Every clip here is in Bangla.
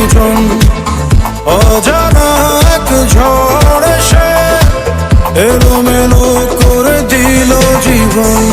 গুঞ্জন অজানা এক ঝড় এসে এলোমেলো করে দিল জীবন।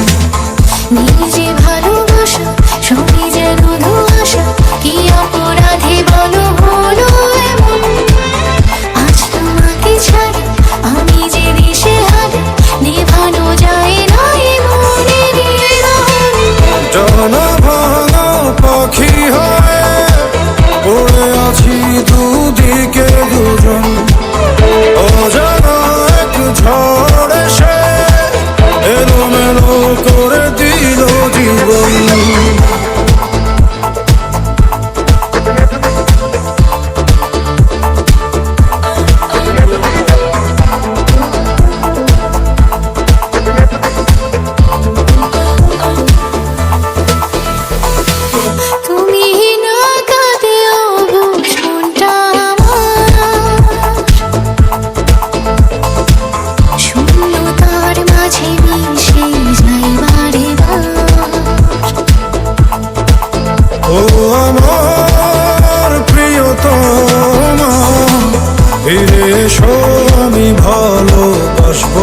আসব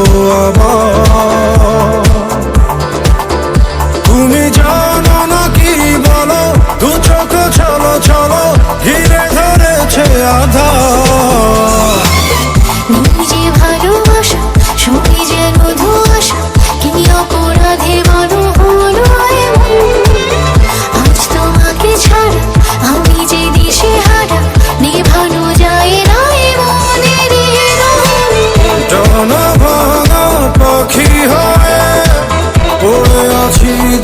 তুমি জানো না কি বলো? দু চোখ চলো চলো ঘিরে ধরেছে আধা She's